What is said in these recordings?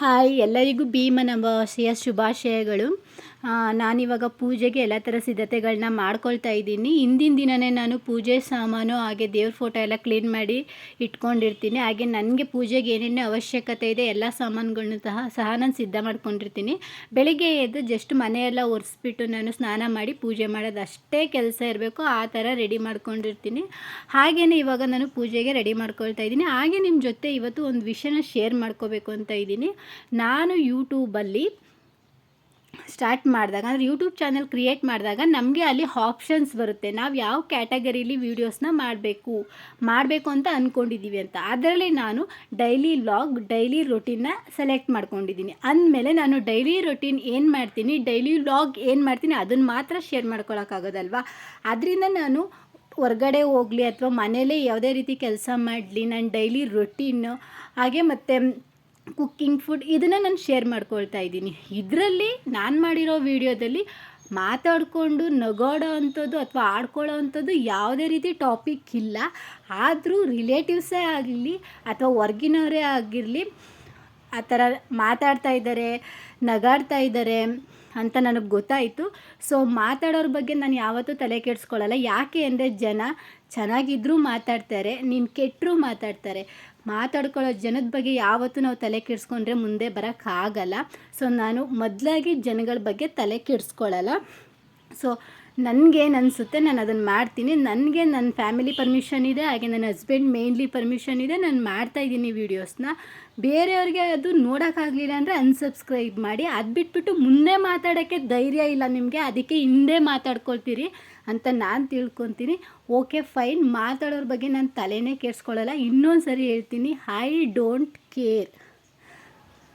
Hi. ಎಲ್ಲರಿಗೂ ಭೀಮನ ಅಮಾವಾಸ್ಯೆಯ ಶುಭಾಶಯಗಳು. ನಾನಿವಾಗ ಪೂಜೆಗೆ ಎಲ್ಲ ಥರ ಸಿದ್ಧತೆಗಳನ್ನ ಮಾಡ್ಕೊಳ್ತಾ ಇದ್ದೀನಿ. ಹಿಂದಿನ ದಿನವೇ ನಾನು ಪೂಜೆ ಸಾಮಾನು ಹಾಗೆ ದೇವ್ರ ಫೋಟೋ ಎಲ್ಲ ಕ್ಲೀನ್ ಮಾಡಿ ಇಟ್ಕೊಂಡಿರ್ತೀನಿ. ಹಾಗೆ ನನಗೆ ಪೂಜೆಗೆ ಏನೇನು ಅವಶ್ಯಕತೆ ಇದೆ ಎಲ್ಲ ಸಾಮಾನುಗಳನ್ನು ಸಹ ಸಹ ನಾನು ಸಿದ್ಧ ಮಾಡ್ಕೊಂಡಿರ್ತೀನಿ. ಬೆಳಿಗ್ಗೆ ಎದ್ದು ಜಸ್ಟ್ ಮನೆಯೆಲ್ಲ ಒರೆಸ್ಬಿಟ್ಟು ನಾನು ಸ್ನಾನ ಮಾಡಿ ಪೂಜೆ ಮಾಡೋದು ಅಷ್ಟೇ ಕೆಲಸ ಇರಬೇಕು. ಆ ಥರ ರೆಡಿ ಮಾಡ್ಕೊಂಡಿರ್ತೀನಿ. ಹಾಗೆಯೇ ಇವಾಗ ನಾನು ಪೂಜೆಗೆ ರೆಡಿ ಮಾಡ್ಕೊಳ್ತಾ ಇದ್ದೀನಿ. ಹಾಗೆ ನಿಮ್ಮ ಜೊತೆ ಇವತ್ತು ಒಂದು ವಿಷಯನ ಶೇರ್ ಮಾಡ್ಕೋಬೇಕು ಅಂತ ಇದ್ದೀನಿ. ನಾನು ಯೂಟ್ಯೂಬಲ್ಲಿ ಸ್ಟಾರ್ಟ್ ಮಾಡಿದಾಗ, ಅಂದರೆ ಯೂಟ್ಯೂಬ್ ಚಾನಲ್ ಕ್ರಿಯೇಟ್ ಮಾಡಿದಾಗ ನಮಗೆ ಅಲ್ಲಿ ಆಪ್ಷನ್ಸ್ ಬರುತ್ತೆ. ನಾವು ಯಾವ ಕ್ಯಾಟಗರಿಲಿ ವೀಡಿಯೋಸ್ನ ಮಾಡಬೇಕು ಮಾಡಬೇಕು ಅಂತ ಅಂದ್ಕೊಂಡಿದ್ದೀವಿ ಅಂತ. ಅದರಲ್ಲಿ ನಾನು ಡೈಲಿ ವ್ಲಾಗ್ ಡೈಲಿ ರೊಟೀನ್ನ ಸೆಲೆಕ್ಟ್ ಮಾಡ್ಕೊಂಡಿದ್ದೀನಿ ಅಂದಮೇಲೆ ನಾನು ಡೈಲಿ ರೊಟೀನ್ ಏನು ಮಾಡ್ತೀನಿ ಡೈಲಿ ವ್ಲಾಗ್ ಏನು ಮಾಡ್ತೀನಿ ಅದನ್ನು ಮಾತ್ರ ಶೇರ್ ಮಾಡ್ಕೊಳಕ್ಕಾಗೋದಲ್ವಾ ಅದರಿಂದ ನಾನು ಹೊರ್ಗಡೆ ಹೋಗಲಿ ಅಥವಾ ಮನೇಲೇ ಯಾವುದೇ ರೀತಿ ಕೆಲಸ ಮಾಡಲಿ, ನಾನು ಡೈಲಿ ರೊಟೀನು ಹಾಗೆ ಮತ್ತು ಕುಕ್ಕಿಂಗ್ ಫುಡ್ ಇದನ್ನು ನಾನು ಶೇರ್ ಮಾಡ್ಕೊಳ್ತಾ ಇದ್ದೀನಿ. ಇದರಲ್ಲಿ ನಾನು ಮಾಡಿರೋ ವಿಡಿಯೋದಲ್ಲಿ ಮಾತಾಡಿಕೊಂಡು ನಗೋಡೋ ಅಂಥದ್ದು ಅಥವಾ ಆಡ್ಕೊಳ್ಳೋ ಅಂಥದ್ದು ಯಾವುದೇ ರೀತಿ ಟಾಪಿಕ್ ಇಲ್ಲ. ಆದರೂ ರಿಲೇಟಿವ್ಸೇ ಆಗಲಿ ಅಥವಾ ಹೊರ್ಗಿನವರೇ ಆಗಿರಲಿ ಆ ಥರ ಮಾತಾಡ್ತಾ ಇದ್ದಾರೆ, ನಗಾಡ್ತಾ ಇದ್ದಾರೆ ಅಂತ ನನಗೆ ಗೊತ್ತಾಯಿತು. ಸೊ ಮಾತಾಡೋರ ಬಗ್ಗೆ ನಾನು ಯಾವತ್ತೂ ತಲೆ ಕೆಡಿಸ್ಕೊಳ್ಳಲ್ಲ ಯಾಕೆ ಅಂದರೆ ಜನ ಚೆನ್ನಾಗಿದ್ದರೂ ಮಾತಾಡ್ತಾರೆ, ನೀನು ಕೆಟ್ಟರೂ ಮಾತಾಡ್ತಾರೆ. ಮಾತಾಡ್ಕೊಳ್ಳೋ ಜನದ ಬಗ್ಗೆ ಯಾವತ್ತೂ ನಾವು ತಲೆ ಕೆಡಿಸ್ಕೊಂಡ್ರೆ ಮುಂದೆ ಬರೋಕ್ಕಾಗಲ್ಲ ಸೊ ನಾನು ಮೊದಲಾಗಿ ಜನಗಳ ಬಗ್ಗೆ ತಲೆ ಕೆಡಿಸ್ಕೊಳ್ಳಲ್ಲ ಸೊ ನನಗೇನು ಅನಿಸುತ್ತೆ ನಾನು ಅದನ್ನು ಮಾಡ್ತೀನಿ. ನನಗೆ ನನ್ನ ಫ್ಯಾಮಿಲಿ ಪರ್ಮಿಷನ್ ಇದೆ, ಹಾಗೆ ನನ್ನ ಹಸ್ಬೆಂಡ್ ಮೇನ್ಲಿ ಪರ್ಮಿಷನ್ ಇದೆ, ನಾನು ಮಾಡ್ತಾ ಇದ್ದೀನಿ ವೀಡಿಯೋಸ್ನ. ಬೇರೆಯವ್ರಿಗೆ ಅದು ನೋಡೋಕ್ಕಾಗಲಿಲ್ಲ ಅಂದರೆ ಅನ್ಸಬ್ಸ್ಕ್ರೈಬ್ ಮಾಡಿ. ಅದು ಬಿಟ್ಬಿಟ್ಟು ಮುಂದೆ ಮಾತಾಡೋಕ್ಕೆ ಧೈರ್ಯ ಇಲ್ಲ ನಿಮಗೆ, ಅದಕ್ಕೆ ಹಿಂದೆ ಮಾತಾಡ್ಕೊಳ್ತೀರಿ. ಅಂತ ನಾನು ತಿಳ್ಕೊತೀನಿ. ಓಕೆ ಫೈನ್ ಮಾತಾಡೋರ ಬಗ್ಗೆ ನಾನು ತಲೆನೇ ಕೆಡಿಸ್ಕೊಳ್ಳಲ್ಲ. ಇನ್ನೊಂದು ಸರಿ ಹೇಳ್ತೀನಿ. ಐ ಡೋಂಟ್ ಕೇರ್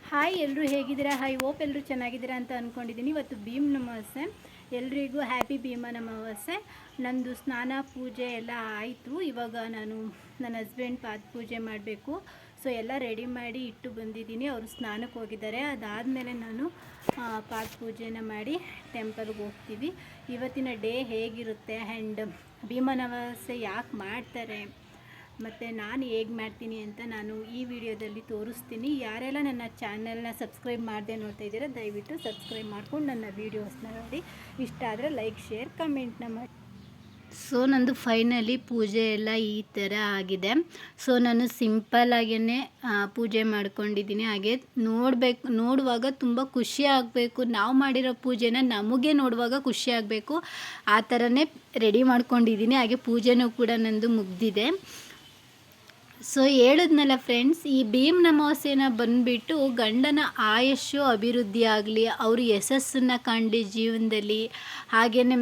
ಹಾಯ್ ಎಲ್ಲರೂ ಹೇಗಿದ್ದೀರಾ? ಹಾಯ್ ಓಪ್ ಎಲ್ಲರೂ ಚೆನ್ನಾಗಿದ್ದೀರಾ ಅಂತ ಅಂದ್ಕೊಂಡಿದ್ದೀನಿ ಇವತ್ತು ಭೀಮ್ ನಮಸ್ತೆ ಎಲ್ರಿಗೂ ಹ್ಯಾಪಿ ಭೀಮ ಅಮಾವಾಸ್ಯೆ ನಂದು ಸ್ನಾನ, ಪೂಜೆ ಎಲ್ಲ ಆಯಿತು. ಇವಾಗ ನಾನು ನನ್ನ ಹಸ್ಬೆಂಡ್ ಪಾದ ಪೂಜೆ ಮಾಡಬೇಕು. ಸೊ ಎಲ್ಲ ರೆಡಿ ಮಾಡಿ ಇಟ್ಟು ಬಂದಿದ್ದೀನಿ. ಅವರು ಸ್ನಾನಕ್ಕೆ ಹೋಗಿದ್ದಾರೆ. ಅದಾದಮೇಲೆ ನಾನು ಪಾಠ ಪೂಜೆನ ಮಾಡಿ ಟೆಂಪಲ್ಗೆ ಹೋಗ್ತೀವಿ. ಇವತ್ತಿನ ಡೇ ಹೇಗಿರುತ್ತೆ ಆ್ಯಂಡ್ ಭೀಮನವಾಸೆ ಯಾಕೆ ಮಾಡ್ತಾರೆ? ಮತ್ತು ನಾನು ಹೇಗೆ ಮಾಡ್ತೀನಿ ಅಂತ ನಾನು ಈ ವಿಡಿಯೋದಲ್ಲಿ ತೋರಿಸ್ತೀನಿ. ಯಾರೆಲ್ಲ ನನ್ನ ಚಾನಲ್ನ ಸಬ್ಸ್ಕ್ರೈಬ್ ಮಾಡದೆ ನೋಡ್ತಾ ಇದ್ದೀರಾ, ದಯವಿಟ್ಟು ಸಬ್ಸ್ಕ್ರೈಬ್ ಮಾಡ್ಕೊಂಡು ನನ್ನ ವೀಡಿಯೋಸ್ನ ನೋಡಿ. ಇಷ್ಟ ಆದರೆ ಲೈಕ್ ಶೇರ್ ಕಮೆಂಟ್ನ ಮಾಡಿ. ಸೊ ನಂದು ಫೈನಲಿ ಪೂಜೆ ಎಲ್ಲ ಈ ಥರ ಆಗಿದೆ. ಸೊ ನಾನು ಸಿಂಪಲ್ಲಾಗೇ ಪೂಜೆ ಮಾಡ್ಕೊಂಡಿದ್ದೀನಿ ಹಾಗೆ ನೋಡಬೇಕು, ನೋಡುವಾಗ ತುಂಬ ಖುಷಿ ಆಗಬೇಕು. ನಾವು ಮಾಡಿರೋ ಪೂಜೆನ ನಮಗೆ ನೋಡುವಾಗ ಖುಷಿ ಆಗಬೇಕು. ಆ ಥರನೇ ರೆಡಿ ಮಾಡ್ಕೊಂಡಿದ್ದೀನಿ ಹಾಗೆ ಪೂಜೆನೂ ಕೂಡ ನಂದು ಮುಗ್ದಿದೆ. ಸೊ ಹೇಳಿದ್ನಲ್ಲ ಫ್ರೆಂಡ್ಸ್ ಈ ಭೀಮ್ ಅಮಾವಾಸ್ಯೆನ ಬಂದುಬಿಟ್ಟು ಗಂಡನ ಆಯಸ್ಸು ಅಭಿವೃದ್ಧಿ ಆಗಲಿ ಅವರು ಯಶಸ್ಸನ್ನು ಕಂಡು ಜೀವನದಲ್ಲಿ ಹಾಗೆಯೇ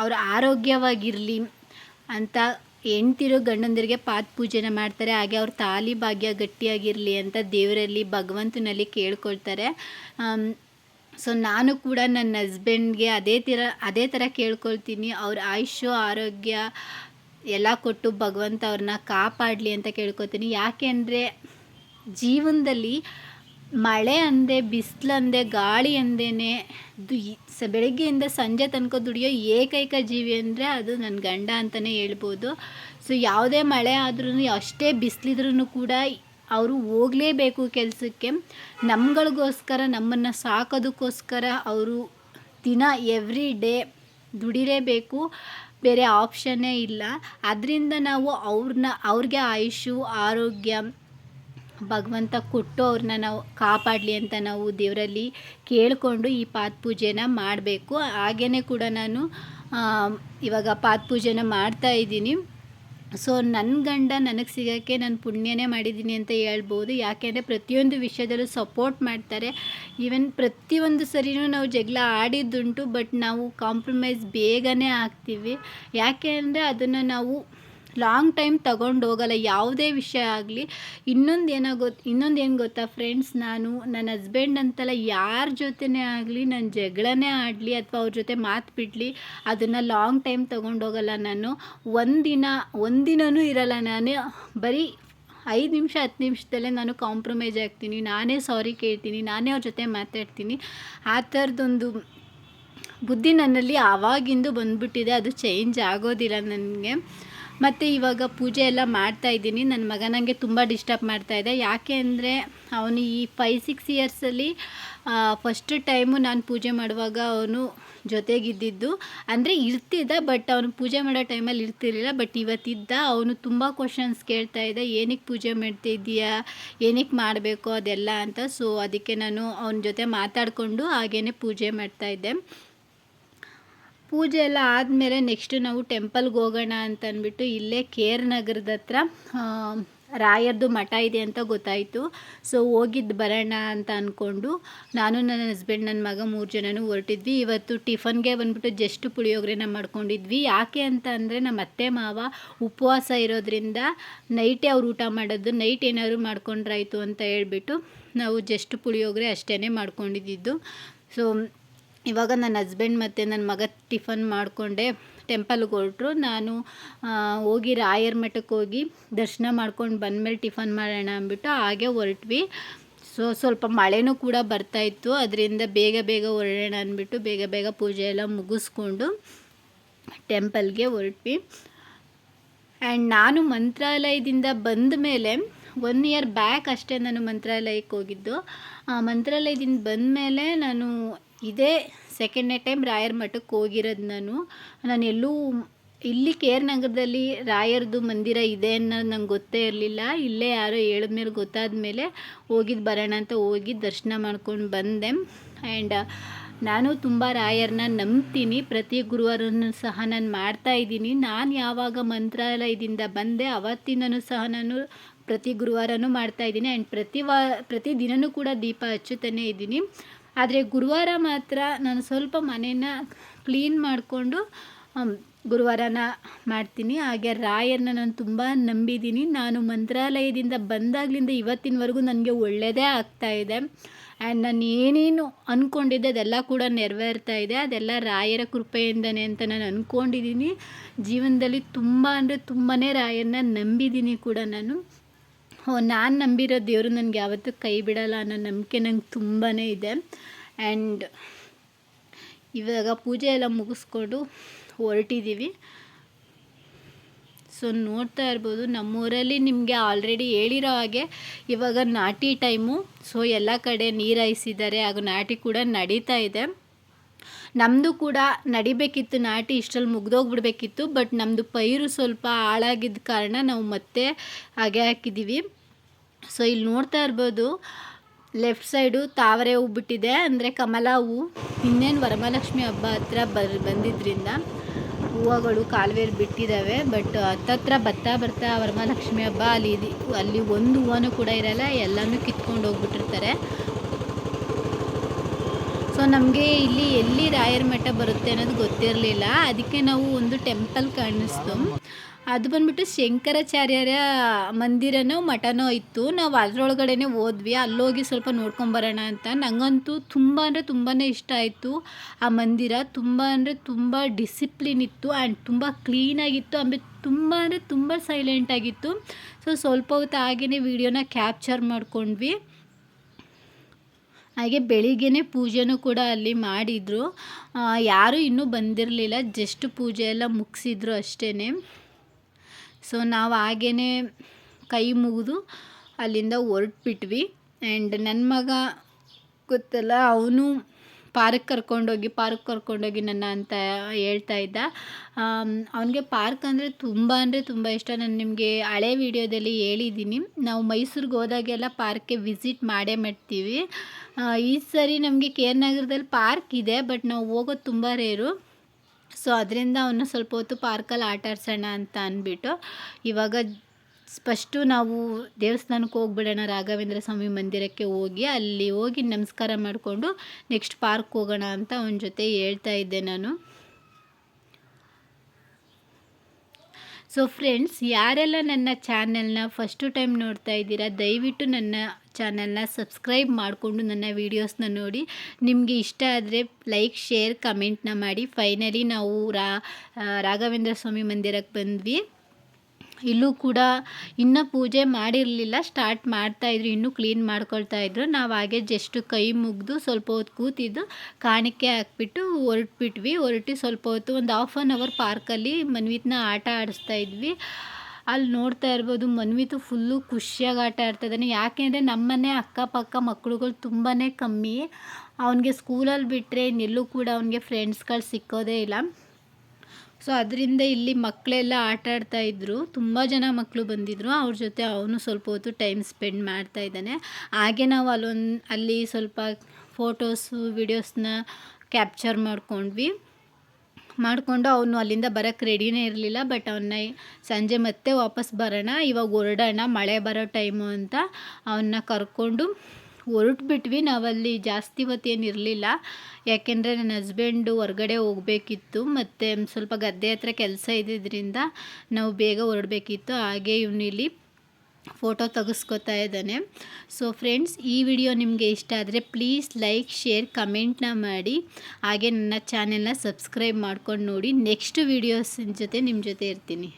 ಅವ್ರ ಆರೋಗ್ಯವಾಗಿರಲಿ ಅಂತ ಹೆಣ್ತಿರು ಗಂಡಂದಿರಿಗೆ ಪಾದ ಪೂಜೆನ ಮಾಡ್ತಾರೆ. ಹಾಗೆ ಅವ್ರ ತಾಲಿ ಭಾಗ್ಯ ಗಟ್ಟಿಯಾಗಿರಲಿ ಅಂತ ದೇವರಲ್ಲಿ ಭಗವಂತನಲ್ಲಿ ಕೇಳ್ಕೊಳ್ತಾರೆ. ಸೊ ನಾನು ಕೂಡ ನನ್ನ ಹಸ್ಬೆಂಡ್ಗೆ ಅದೇ ಥರ ಅದೇ ಥರ ಕೇಳ್ಕೊಳ್ತೀನಿ. ಅವ್ರ ಆಯುಷ್ಯು, ಆರೋಗ್ಯ ಎಲ್ಲ ಕೊಟ್ಟು ಭಗವಂತ ಅವ್ರನ್ನ ಕಾಪಾಡಲಿ ಅಂತ ಕೇಳ್ಕೊತೀನಿ ಯಾಕೆಂದರೆ ಜೀವನದಲ್ಲಿ ಮಳೆ ಅಂದೆ ಬಿಸಿಲಂದೆ ಗಾಳಿ ಅಂದೇನೆ, ದು ಸ ಬೆಳಗ್ಗೆಯಿಂದ ಸಂಜೆ ತನಕ ದುಡಿಯೋ ಏಕೈಕ ಜೀವಿ ಅಂದರೆ ಅದು ನನ್ನ ಗಂಡ ಅಂತಲೇ ಹೇಳ್ಬೋದು. ಸೊ ಯಾವುದೇ ಮಳೆ ಆದ್ರೂ ಅಷ್ಟೇ ಬಿಸಿಲಿದ್ರೂ ಕೂಡ ಅವರು ಹೋಗಲೇಬೇಕು ಕೆಲಸಕ್ಕೆ. ನಮ್ಗಳಿಗೋಸ್ಕರ, ನಮ್ಮನ್ನು ಸಾಕೋದಕ್ಕೋಸ್ಕರ ಅವರು ದಿನ ಎವ್ರಿ ಡೇ ದುಡಿಲೇಬೇಕು. ಬೇರೆ ಆಪ್ಷನ್ನೇ ಇಲ್ಲ. ಅದರಿಂದ ನಾವು ಅವ್ರನ್ನ ಅವ್ರಿಗೆ ಆಯುಷು, ಆರೋಗ್ಯ ಭಗವಂತ ಕೊಟ್ಟು ಅವ್ರನ್ನ ನಾವು ಕಾಪಾಡಲಿ ಅಂತ ನಾವು ದೇವರಲ್ಲಿ ಕೇಳಿಕೊಂಡು ಈ ಪಾದ ಪೂಜೆನ ಮಾಡಬೇಕು. ಹಾಗೇ ಕೂಡ ನಾನು ಇವಾಗ ಪಾದ ಪೂಜೆನ ಮಾಡ್ತಾ ಇದ್ದೀನಿ. ಸೊ ನನ್ನ ಗಂಡ ನನಗೆ ಸಿಗೋಕ್ಕೆ ನಾನು ಪುಣ್ಯನೇ ಮಾಡಿದ್ದೀನಿ ಅಂತ ಹೇಳ್ಬೋದು. ಯಾಕೆಂದರೆ ಪ್ರತಿಯೊಂದು ವಿಷಯದಲ್ಲೂ ಸಪೋರ್ಟ್ ಮಾಡ್ತಾರೆ. ಈವನ್ ಪ್ರತಿಯೊಂದು ಸರಿನೂ ನಾವು ಜಗಳ ಆಡಿದ್ದುಂಟು, ಬಟ್ ನಾವು ಕಾಂಪ್ರಮೈಸ್ ಬೇಗನೆ ಆಗ್ತೀವಿ. ಯಾಕೆ ಅಂದರೆ ಅದನ್ನು ನಾವು ಲಾಂಗ್ ಟೈಮ್ ತಗೊಂಡು ಹೋಗಲ್ಲ. ಯಾವುದೇ ವಿಷಯ ಆಗಲಿ, ಇನ್ನೊಂದು ಏನೋ ಗೊತ್ತು ಇನ್ನೊಂದು ಏನು ಗೊತ್ತಾ ಫ್ರೆಂಡ್ಸ್ ನಾನು ನನ್ನ ಹಸ್ಬೆಂಡ್ ಅಂತಲ್ಲ, ಯಾರ ಜೊತೆನೇ ಆಗಲಿ, ನಾನು ಜಗಳನೇ ಆಡಲಿ ಅಥವಾ ಅವ್ರ ಜೊತೆ ಮಾತು ಬಿಡಲಿ, ಅದನ್ನು ಲಾಂಗ್ ಟೈಮ್ ತಗೊಂಡೋಗಲ್ಲ ನಾನು. ಒಂದಿನ ಒಂದಿನೂ ಇರಲ್ಲ. ನಾನು ಬರೀ ಐದು ನಿಮಿಷ, ಹತ್ತು ನಿಮಿಷದಲ್ಲೇ ನಾನು ಕಾಂಪ್ರಮೈಸ್ ಆಗ್ತೀನಿ. ನಾನೇ ಸಾರಿ ಕೇಳ್ತೀನಿ. ನಾನೇ ಅವ್ರ ಜೊತೆ ಮಾತಾಡ್ತೀನಿ. ಆ ಥರದ್ದೊಂದು ಬುದ್ಧಿ ನನ್ನಲ್ಲಿ ಆವಾಗಿಂದು ಬಂದ್ಬಿಟ್ಟಿದೆ. ಅದು ಚೇಂಜ್ ಆಗೋದಿಲ್ಲ ನನಗೆ. ಮತ್ತು ಇವಾಗ ಪೂಜೆ ಎಲ್ಲ ಮಾಡ್ತಾ ಇದ್ದೀನಿ. ನನ್ನ ಮಗ ನನಗೆ ತುಂಬ ಡಿಸ್ಟರ್ಬ್ ಮಾಡ್ತಾ ಇದೆ. ಯಾಕೆ ಅಂದರೆ ಅವನು ಈ ಫೈವ್ ಸಿಕ್ಸ್ ಇಯರ್ಸಲ್ಲಿ ಫಸ್ಟ್ ಟೈಮು ನಾನು ಪೂಜೆ ಮಾಡುವಾಗ ಅವನು ಜೊತೆಗಿದ್ದಿದ್ದು. ಅಂದರೆ ಇರ್ತಿದ್ದ ಬಟ್ ಅವನು ಪೂಜೆ ಮಾಡೋ ಟೈಮಲ್ಲಿ ಇರ್ತಿರಲಿಲ್ಲ. ಬಟ್ ಇವತ್ತಿದ್ದ ಅವನು ತುಂಬ ಕ್ವಶನ್ಸ್ ಕೇಳ್ತಾ ಇದ್ದ ಏನಕ್ಕೆ ಪೂಜೆ ಮಾಡ್ತಾ ಇದ್ದೀಯಾ? ಏನಕ್ಕೆ ಮಾಡಬೇಕು ಅದೆಲ್ಲ ಅಂತ. ಸೊ ಅದಕ್ಕೆ ನಾನು ಅವನ ಜೊತೆ ಮಾತಾಡಿಕೊಂಡು ಹಾಗೇ ಪೂಜೆ ಮಾಡ್ತಾ ಇದ್ದೆ. ಪೂಜೆ ಎಲ್ಲ ಆದಮೇಲೆ ನೆಕ್ಸ್ಟ್ ನಾವು ಟೆಂಪಲ್ಗೆ ಹೋಗೋಣ ಅಂತ ಅಂದ್ಬಿಟ್ಟು ಇಲ್ಲೇ ಕೇರ್ ನಗರದ ಹತ್ರ ರಾಯರ್ದು ಮಠ ಇದೆ ಅಂತ ಗೊತ್ತಾಯಿತು. ಸೊ ಹೋಗಿದ್ದು ಬರೋಣ ಅಂತ ಅಂದ್ಕೊಂಡು ನಾನು ನನ್ನ ಹಸ್ಬೆಂಡ್ ನನ್ನ ಮಗ ಮೂರು ಜನನೂ ಹೊರಟಿದ್ವಿ. ಇವತ್ತು ಟಿಫನ್ಗೆ ಬಂದ್ಬಿಟ್ಟು ಜಸ್ಟ್ ಪುಳಿಯೋಗರೆನ ಮಾಡ್ಕೊಂಡಿದ್ವಿ. ಯಾಕೆ ಅಂತ ಅಂದರೆ ನಮ್ಮ ಅತ್ತೆ ಮಾವ ಉಪವಾಸ ಇರೋದ್ರಿಂದ ನೈಟೇ ಅವ್ರು ಊಟ ಮಾಡೋದು ನೈಟ್ ಏನಾದ್ರು ಮಾಡ್ಕೊಂಡ್ರಾಯ್ತು ಅಂತ ಹೇಳ್ಬಿಟ್ಟು ನಾವು ಜಸ್ಟ್ ಪುಳಿಯೋಗರೆ ಅಷ್ಟೇ ಮಾಡ್ಕೊಂಡಿದ್ದು. ಸೊ ಇವಾಗ ನನ್ನ ಹಸ್ಬೆಂಡ್ ಮತ್ತು ನನ್ನ ಮಗ ಟಿಫನ್ ಮಾಡಿಕೊಂಡೆ ಟೆಂಪಲ್ಗೆ ಹೊರಟ್ರು. ನಾನು ಹೋಗಿ ರಾಯರ ಮಠಕ್ಕೆ ಹೋಗಿ ದರ್ಶನ ಮಾಡ್ಕೊಂಡು ಬಂದಮೇಲೆ ಟಿಫನ್ ಮಾಡೋಣ ಅಂದ್ಬಿಟ್ಟು ಹಾಗೆ ಹೊರಟ್ವಿ. ಸೊ, ಸ್ವಲ್ಪ ಮಳೆನೂ ಕೂಡ ಬರ್ತಾಯಿತ್ತು ಅದರಿಂದ ಬೇಗ ಬೇಗ ಹೊರಡೋಣ ಅಂದ್ಬಿಟ್ಟು ಬೇಗ ಬೇಗ ಪೂಜೆ ಎಲ್ಲ ಮುಗಿಸ್ಕೊಂಡು ಟೆಂಪಲ್ಗೆ ಹೊರಟ್ವಿ. ಆ್ಯಂಡ್ ನಾನು ಮಂತ್ರಾಲಯದಿಂದ ಬಂದ ಮೇಲೆ ಒನ್ ಇಯರ್ ಬ್ಯಾಕ್ ಅಷ್ಟೇ ನಾನು ಮಂತ್ರಾಲಯಕ್ಕೆ ಹೋಗಿದ್ದು. ಮಂತ್ರಾಲಯದಿಂದ ಬಂದ ಮೇಲೆ ನಾನು ಇದೇ. ಸೆಕೆಂಡ್ನೇ ಟೈಮ್ ರಾಯರ ಮಠಕ್ಕೆ ಹೋಗಿರೋದು ನಾನು. ನಾನು ಎಲ್ಲೂ ಇಲ್ಲಿ ಕೆ ಆರ್ ನಗರದಲ್ಲಿ ರಾಯರದು ಮಂದಿರ ಇದೆ ಅನ್ನೋದು ನಂಗೆ ಗೊತ್ತೇ ಇರಲಿಲ್ಲ. ಇಲ್ಲೇ ಯಾರೋ ಹೇಳಿದ ಮೇಲೆ ಗೊತ್ತಾದ ಮೇಲೆ ಹೋಗಿದ್ದು ಬರೋಣ ಅಂತ ಹೋಗಿ ದರ್ಶನ ಮಾಡ್ಕೊಂಡು ಬಂದೆ. ಆ್ಯಂಡ್ ನಾನು ತುಂಬ ರಾಯರನ್ನ ನಂಬ್ತೀನಿ. ಪ್ರತಿ ಗುರುವಾರನೂ ಸಹ ನಾನು ಮಾಡ್ತಾ ಇದ್ದೀನಿ. ನಾನು ಯಾವಾಗ ಮಂತ್ರಾಲಯದಿಂದ ಬಂದೆ ಅವತ್ತಿಂದನೂ ಸಹ ನಾನು ಪ್ರತಿ ಗುರುವಾರನೂ ಮಾಡ್ತಾ ಇದ್ದೀನಿ. ಆ್ಯಂಡ್ ಪ್ರತಿ ವಾ, ಪ್ರತಿ ದಿನವೂ ಕೂಡ ದೀಪ ಹಚ್ಚುತ್ತಾನೆ ಇದ್ದೀನಿ. ಆದರೆ ಗುರುವಾರ ಮಾತ್ರ ನಾನು ಸ್ವಲ್ಪ ಮನೇನ ಕ್ಲೀನ್ ಮಾಡಿಕೊಂಡು ಗುರುವಾರನ ಮಾಡ್ತೀನಿ. ಹಾಗೆ ರಾಯರನ್ನ ನಾನು ತುಂಬ ನಂಬಿದ್ದೀನಿ. ನಾನು ಮಂತ್ರಾಲಯದಿಂದ ಬಂದಾಗಲಿಂದ ಇವತ್ತಿನವರೆಗೂ ನನಗೆ ಒಳ್ಳೆಯದೇ ಆಗ್ತಾ ಇದೆ. ಆ್ಯಂಡ್ ನಾನು ಏನೇನು ಅಂದ್ಕೊಂಡಿದ್ದೆ ಅದೆಲ್ಲ ಕೂಡ ನೆರವೇರ್ತಾ ಇದೆ. ಅದೆಲ್ಲ ರಾಯರ ಕೃಪೆಯಿಂದನೇ ಅಂತ ನಾನು ಅಂದ್ಕೊಂಡಿದ್ದೀನಿ ಜೀವನದಲ್ಲಿ ತುಂಬ ಅಂದರೆ ತುಂಬಾ ರಾಯರನ್ನ ನಂಬಿದ್ದೀನಿ ಕೂಡ ನಾನು. ನಾನು ನಂಬಿರೋ ದೇವರು ನನಗೆ ಯಾವತ್ತೂ ಕೈ ಬಿಡಲ್ಲ ಅನ್ನೋ ನಂಬಿಕೆ ನಂಗೆ ತುಂಬಾ ಇದೆ. ಆ್ಯಂಡ್ ಇವಾಗ ಪೂಜೆ ಎಲ್ಲ ಮುಗಿಸ್ಕೊಂಡು ಹೊರಟಿದ್ದೀವಿ ಸೊ ನೋಡ್ತಾ ಇರ್ಬೋದು, ನಮ್ಮೂರಲ್ಲಿ ನಿಮಗೆ ಆಲ್ರೆಡಿ ಹೇಳಿರೋ ಹಾಗೆ ಇವಾಗ ನಾಟಿ ಟೈಮು ಸೊ ಎಲ್ಲ ಕಡೆ ನೀರು ಹಾಯಿಸಿದ್ದಾರೆ, ಹಾಗೂ ನಾಟಿ ಕೂಡ ನಡೀತಾ ಇದೆ. ನಮ್ಮದು ಕೂಡ ನಡಿಬೇಕಿತ್ತು, ನಾಟಿ ಇಷ್ಟರಲ್ಲಿ ಮುಗ್ದೋಗ್ಬಿಡ್ಬೇಕಿತ್ತು ಬಟ್ ನಮ್ಮದು ಪೈರು ಸ್ವಲ್ಪ ಹಾಳಾಗಿದ್ದ ಕಾರಣ ನಾವು ಮತ್ತೆ ಹಾಗೆ ಹಾಕಿದ್ದೀವಿ ಸೊ ಇಲ್ಲಿ ನೋಡ್ತಾ ಇರ್ಬೋದು ಲೆಫ್ಟ್ ಸೈಡು ತಾವರೆ ಹೂ ಬಿಟ್ಟಿದೆ. ಅಂದರೆ ಕಮಲ ಹೂವು ಇನ್ನೇನು ವರಮಹಾಲಕ್ಷ್ಮಿ ಹಬ್ಬ ಹತ್ರ ಬರ್ ಬಂದಿದ್ದರಿಂದ ಹೂವುಗಳು ಕಾಲುವೆಯಲ್ಲಿ ಬಿಟ್ಟಿದ್ದಾವೆ ಬಟ್ ಹತ್ತತ್ರ ಬರ್ತಾ ಬರ್ತಾ ವರಮಹಾಲಕ್ಷ್ಮಿ ಹಬ್ಬ, ಅಲ್ಲಿ ಅಲ್ಲಿ ಒಂದು ಹೂವನೂ ಕೂಡ ಇರಲ್ಲ, ಎಲ್ಲನೂ ಕಿತ್ಕೊಂಡು ಹೋಗ್ಬಿಟ್ಟಿರ್ತಾರೆ. ಸೊ ನಮಗೆ ಇಲ್ಲಿ ಎಲ್ಲಿ ರಾಯರ ಮಠ ಬರುತ್ತೆ ಅನ್ನೋದು ಗೊತ್ತಿರಲಿಲ್ಲ. ಅದಕ್ಕೆ ನಾವು ಒಂದು ಟೆಂಪಲ್ ಕಾಣಿಸ್ತು. ಅದು ಬಂದ್ಬಿಟ್ಟು ಶಂಕರಾಚಾರ್ಯರ ಮಂದಿರನೋ ಮಠನೋ ಇತ್ತು. ನಾವು ಅದರೊಳಗಡೆನೆ ಹೋದ್ವಿ. ಅಲ್ಲೋಗಿ ಸ್ವಲ್ಪ ನೋಡ್ಕೊಂಬರೋಣ ಅಂತ. ನನಗಂತೂ ತುಂಬ ಅಂದರೆ ತುಂಬಾ ಇಷ್ಟ ಆಯಿತು ಆ ಮಂದಿರ. ತುಂಬ ಅಂದರೆ ತುಂಬ ಡಿಸಿಪ್ಲಿನ್ ಇತ್ತು ಆ್ಯಂಡ್ ತುಂಬ ಕ್ಲೀನಾಗಿತ್ತು ಆಮೇಲೆ ತುಂಬ ಅಂದರೆ ತುಂಬ ಸೈಲೆಂಟಾಗಿತ್ತು ಸೊ ಸ್ವಲ್ಪ ಹೊತ್ತು ಹಾಗೆಯೇ ವೀಡಿಯೋನ ಕ್ಯಾಪ್ಚರ್ ಮಾಡ್ಕೊಂಡ್ವಿ. ಹಾಗೆ ಬೆಳಿಗ್ಗೆನೇ ಪೂಜೆನೂ ಕೂಡ ಅಲ್ಲಿ ಮಾಡಿದರು. ಯಾರೂ ಇನ್ನೂ ಬಂದಿರಲಿಲ್ಲ. ಜಸ್ಟ್ ಪೂಜೆ ಎಲ್ಲ ಮುಗಿಸಿದ್ರು ಅಷ್ಟೇ ಸೊ ನಾವು ಹಾಗೇ ಕೈ ಮುಗಿದು ಅಲ್ಲಿಂದ ಹೊರಟ್ಬಿಟ್ವಿ. ಆ್ಯಂಡ್ ನನ್ನ ಮಗ ಗೊತ್ತಲ್ಲ, ಅವನು ಪಾರ್ಕ್ ಕರ್ಕೊಂಡೋಗಿ ಪಾರ್ಕ್ ಕರ್ಕೊಂಡೋಗಿ ನನ್ನ ಅಂತ ಹೇಳ್ತಾ ಇದ್ದ. ಅವನಿಗೆ ಪಾರ್ಕ್ ಅಂದರೆ ತುಂಬ ಅಂದರೆ ತುಂಬ ಇಷ್ಟ. ನಾನು ನಿಮಗೆ ಹಳೆ ವಿಡಿಯೋದಲ್ಲಿ ಹೇಳಿದ್ದೀನಿ. ನಾವು ಮೈಸೂರಿಗೆ ಹೋದಾಗೆಲ್ಲ ಪಾರ್ಕ್ಗೆ ವಿಸಿಟ್ ಮಾಡೇ ಮಾಡ್ತೀವಿ. ಈ ಸರಿ ನಮಗೆ ಕೆ ಆರ್ ನಗರದಲ್ಲಿ ಪಾರ್ಕ್ ಇದೆ ಬಟ್ ನಾವು ಹೋಗೋದು ತುಂಬ ರೇರು ಸೊ ಅದರಿಂದ ಅವನ್ನ ಸ್ವಲ್ಪ ಹೊತ್ತು ಪಾರ್ಕಲ್ಲಿ ಆಟ ಆಡ್ಸೋಣ ಅಂತ ಅಂದ್ಬಿಟ್ಟು ಇವಾಗ ಫಸ್ಟು ನಾವು ದೇವಸ್ಥಾನಕ್ಕೆ ಹೋಗ್ಬಿಡೋಣ ರಾಘವೇಂದ್ರ ಸ್ವಾಮಿ ಮಂದಿರಕ್ಕೆ ಹೋಗಿ ಅಲ್ಲಿ ಹೋಗಿ ನಮಸ್ಕಾರ ಮಾಡಿಕೊಂಡು ನೆಕ್ಸ್ಟ್ ಪಾರ್ಕ್ ಹೋಗೋಣ ಅಂತ ಅವನ ಜೊತೆ ಹೇಳ್ತಾ ಇದ್ದೆ ನಾನು. ಸೊ ಫ್ರೆಂಡ್ಸ್ ಯಾರೆಲ್ಲ ನನ್ನ ಚಾನೆಲ್ನ ಫಸ್ಟು ಟೈಮ್ ನೋಡ್ತಾ ಇದ್ದೀರಾ, ದಯವಿಟ್ಟು ನನ್ನ ಚಾನಲ್ನ ಸಬ್ಸ್ಕ್ರೈಬ್ ಮಾಡಿಕೊಂಡು ನನ್ನ ವೀಡಿಯೋಸ್ನ ನೋಡಿ. ನಿಮಗೆ ಇಷ್ಟ ಆದರೆ ಲೈಕ್ ಶೇರ್ ಕಮೆಂಟ್ನ ಮಾಡಿ. ಫೈನಲಿ ನಾವು ರಾ ರಾಘವೇಂದ್ರ ಸ್ವಾಮಿ ಮಂದಿರಕ್ಕೆ ಬಂದ್ವಿ. ಇಲ್ಲೂ ಕೂಡ ಇನ್ನೂ ಪೂಜೆ ಮಾಡಿರಲಿಲ್ಲ ಸ್ಟಾರ್ಟ್ ಮಾಡ್ತಾಯಿದ್ರು ಇನ್ನೂ ಕ್ಲೀನ್ ಮಾಡ್ಕೊಳ್ತಾ ಇದ್ರು. ನಾವು ಹಾಗೆ ಜಸ್ಟ್ ಕೈ ಮುಗಿದು ಸ್ವಲ್ಪ ಹೊತ್ತು ಕೂತಿದ್ದು, ಕಾಣಿಕೆ ಹಾಕ್ಬಿಟ್ಟು ಹೊರಟ್ಬಿಟ್ವಿ. ಹೊರಟಿ ಸ್ವಲ್ಪ ಹೊತ್ತು ಒಂದು ಹಾಫ್ ಆನ್ ಅವರ್ ಪಾರ್ಕಲ್ಲಿ ಮನ್ವಿತ್ನ ಆಟ ಆಡಿಸ್ತಾ ಇದ್ವಿ. ಅಲ್ಲಿ ನೋಡ್ತಾ ಇರ್ಬೋದು ಮನ್ವಿತು ಫುಲ್ಲು ಖುಷಿಯಾಗಿ ಆಟ ಆಡ್ತಾಯಿದ್ದಾನೆ ಯಾಕೆಂದರೆ ನಮ್ಮನೆ ಅಕ್ಕಪಕ್ಕ ಮಕ್ಕಳುಗಳು ತುಂಬಾ ಕಮ್ಮಿ. ಅವನಿಗೆ ಸ್ಕೂಲಲ್ಲಿ ಬಿಟ್ಟರೆ ಇನ್ನೆಲ್ಲೂ ಕೂಡ ಅವನಿಗೆ ಫ್ರೆಂಡ್ಸ್ಗಳು ಸಿಕ್ಕೋದೇ ಇಲ್ಲ. ಸೊ ಅದರಿಂದ ಇಲ್ಲಿ ಮಕ್ಕಳೆಲ್ಲ ಆಟ ಆಡ್ತಾ ಇದ್ದರು ತುಂಬ ಜನ ಮಕ್ಕಳು ಬಂದಿದ್ದರು ಅವ್ರ ಜೊತೆ ಅವನು ಸ್ವಲ್ಪ ಹೊತ್ತು ಟೈಮ್ ಸ್ಪೆಂಡ್ ಮಾಡ್ತಾ ಇದ್ದಾನೆ. ಹಾಗೆ ನಾವು ಅಲ್ಲೊಂದು, ಅಲ್ಲಿ ಸ್ವಲ್ಪ ಫೋಟೋಸು ವಿಡಿಯೋಸ್ನ ಕ್ಯಾಪ್ಚರ್ ಮಾಡ್ಕೊಂಡ್ವಿ. ಮಾಡಿಕೊಂಡು ಅವನು ಅಲ್ಲಿಂದ ಬರೋಕ್ಕೆ ರೆಡಿನೇ ಇರಲಿಲ್ಲ ಬಟ್ ಅವನ್ನ ಸಂಜೆ ಮತ್ತೆ ವಾಪಸ್ ಬರೋಣ, ಇವಾಗ ಹೊರಡೋಣ, ಮಳೆ ಬರೋ ಟೈಮು ಅಂತ ಅವನ್ನ ಕರ್ಕೊಂಡು ಹೊರಟ್ಬಿಟ್ವಿ. ನಾವಲ್ಲಿ ಜಾಸ್ತಿ ಹೊತ್ತೇನು ಇರಲಿಲ್ಲ. ಯಾಕೆಂದರೆ ನನ್ನ ಹಸ್ಬೆಂಡು ಹೊರಗಡೆ ಹೋಗಬೇಕಿತ್ತು. ಮತ್ತು ಸ್ವಲ್ಪ ಗದ್ದೆ ಹತ್ರ ಕೆಲಸ ಇದ್ದಿದ್ದರಿಂದ ನಾವು ಬೇಗ ಹೊರಡಬೇಕಿತ್ತು. ಹಾಗೆ ಇವನಿಲ್ಲಿ ಫೋಟೋ ತೆಗೆಸ್ಕೊತಾ ಇದ್ದಾನೆ. ಸೊ ಫ್ರೆಂಡ್ಸ್ ಈ ವಿಡಿಯೋ ನಿಮಗೆ ಇಷ್ಟ ಆದರೆ ಪ್ಲೀಸ್ ಲೈಕ್ ಶೇರ್ ಕಮೆಂಟ್ನ ಮಾಡಿ. ಹಾಗೆ ನನ್ನ ಚಾನೆಲ್ನ ಸಬ್ಸ್ಕ್ರೈಬ್ ಮಾಡ್ಕೊಂಡು ನೋಡಿ. ನೆಕ್ಸ್ಟ್ ವೀಡಿಯೋಸ್ ಜೊತೆ ನಿಮ್ಮ ಜೊತೆ ಇರ್ತೀನಿ.